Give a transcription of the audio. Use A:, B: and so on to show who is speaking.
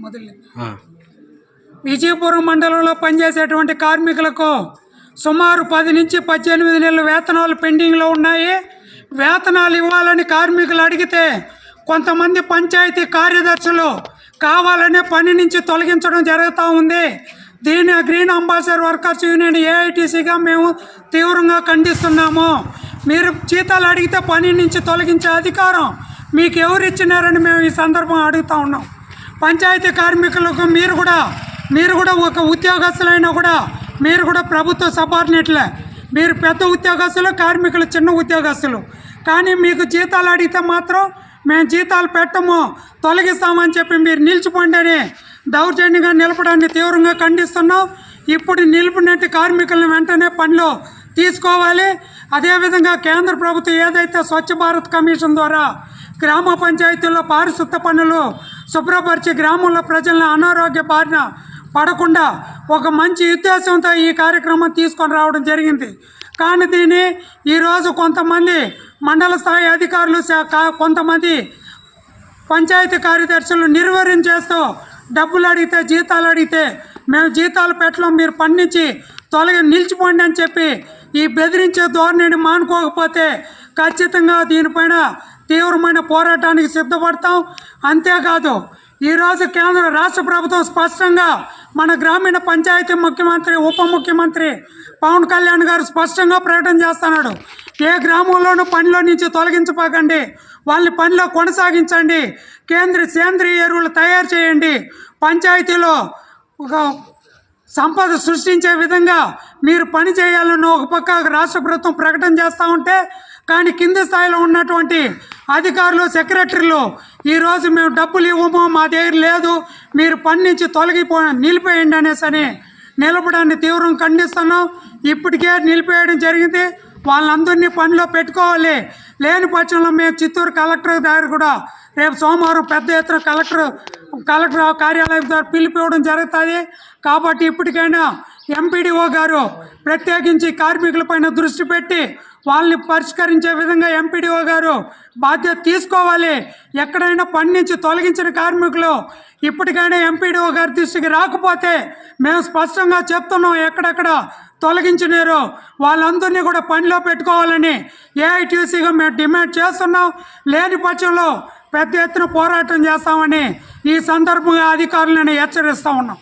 A: మొదలు
B: ఆ,
A: విజయపురం మండలంలో పనిచేసేటువంటి కార్మికులకు సుమారు పది నుంచి పద్దెనిమిది నెలల వేతనాలు పెండింగ్లో ఉన్నాయి. వేతనాలు ఇవ్వాలని కార్మికులు అడిగితే కొంతమంది పంచాయతీ కార్యదర్శులు కావాలనే పని నుంచి తొలగించడం జరుగుతూ ఉంది. దీని గ్రీన్ అంబాసిడర్ వర్కర్స్ యూనియన్ ఏఐటీసీగా మేము తీవ్రంగా ఖండిస్తున్నాము. మీరు జీతాలు అడిగితే పని నుంచి తొలగించే అధికారం మీకు ఎవరు ఇచ్చినారని మేము ఈ సందర్భం అడుగుతా ఉన్నాం. పంచాయతీ కార్మికులకు మీరు కూడా మీరు కూడా ఒక ఉద్యోగస్తులైనా కూడా మీరు కూడా ప్రభుత్వ సబార్డినేట్లే. మీరు పెద్ద ఉద్యోగస్తులు కార్మికులు చిన్న ఉద్యోగస్తులు. కానీ మీకు జీతాలు అడిగితే మాత్రం మేము జీతాలు పెట్టము తొలగిస్తామని చెప్పి మీరు నిలిచిపోండి అని దౌర్జన్యంగా నిలపడాన్ని తీవ్రంగా ఖండిస్తున్నాం. ఇప్పుడు నిలిపినట్టు కార్మికులను వెంటనే పనిలో తీసుకోవాలి. అదేవిధంగా కేంద్ర ప్రభుత్వం ఏదైతే స్వచ్ఛ భారత్ కమిషన్ ద్వారా గ్రామ పంచాయతీల్లో పారిశుద్ధ పనులు శుభ్రపరిచి గ్రామంలో ప్రజలను అనారోగ్య బారిన పడకుండా ఒక మంచి ఉద్దేశంతో ఈ కార్యక్రమం తీసుకొని రావడం జరిగింది. కానీ దీన్ని ఈరోజు కొంతమంది మండల స్థాయి అధికారులు కొంతమంది పంచాయతీ కార్యదర్శులు నిర్వహణ చేస్తూ డబ్బులు అడిగితే జీతాలు అడిగితే మేము జీతాలు పెట్టలేం మీరు పండించి తొలగి నిలిచిపోండి అని చెప్పి ఈ బెదిరించే ధోరణిని మానుకోకపోతే ఖచ్చితంగా దీనిపైన తీవ్రమైన పోరాటానికి సిద్ధపడతాం. అంతేకాదు ఈరోజు కేంద్ర రాష్ట్ర ప్రభుత్వం స్పష్టంగా మన గ్రామీణ పంచాయతీ ముఖ్యమంత్రి ఉప ముఖ్యమంత్రి పవన్ కళ్యాణ్ గారు స్పష్టంగా ప్రకటన చేస్తున్నాడు. ఏ గ్రామంలోనూ పనిలో నుంచి తొలగించపోకండి వాళ్ళని పనిలో కొనసాగించండి. కేంద్ర సేంద్రియ ఎరువులు తయారు చేయండి. పంచాయతీలో ఒక సంపద సృష్టించే విధంగా మీరు పని చేయాలని ఒక పక్క రాష్ట్ర ప్రభుత్వం ప్రకటన చేస్తూ ఉంటే కానీ కింది స్థాయిలో ఉన్నటువంటి అధికారులు సెక్రటరీలు ఈరోజు మేము డబ్బులు ఇవ్వము మా దగ్గర లేదు మీరు పని నుంచి తొలగిపో నిలిపేయండి అనేసి అని నిలపడాన్ని తీవ్రం ఖండిస్తున్నాం. ఇప్పటికే నిలిపేయడం జరిగింది. వాళ్ళందరినీ పనిలో పెట్టుకోవాలి. లేని పక్షంలో మేము చిత్తూరు కలెక్టర్ దగ్గర కూడా రేపు సోమవారం పెద్ద ఎత్తున కలెక్టర్ కలెక్టర్ కార్యాలయం ద్వారా పిలిపివ్వడం జరుగుతుంది. కాబట్టి ఇప్పటికైనా ఎంపీడీఓ గారు ప్రత్యేకించి కార్మికులపైన దృష్టి పెట్టి వాళ్ళని పరిష్కరించే విధంగా ఎంపీడీఓ గారు బాధ్యత తీసుకోవాలి. ఎక్కడైనా పని నుంచి తొలగించిన కార్మికులు ఇప్పటికైనా ఎంపీడీఓ గారి దృష్టికి రాకపోతే మేము స్పష్టంగా చెప్తున్నాం ఎక్కడెక్కడ తొలగించినారు. వాళ్ళందరినీ కూడా పనిలో పెట్టుకోవాలని ఏఐటీసీగా మేము డిమాండ్ చేస్తున్నాం. లేని పక్షంలో పెద్ద ఎత్తున పోరాటం చేస్తామని ఈ సందర్భంగా అధికారులను హెచ్చరిస్తూ ఉన్నాం.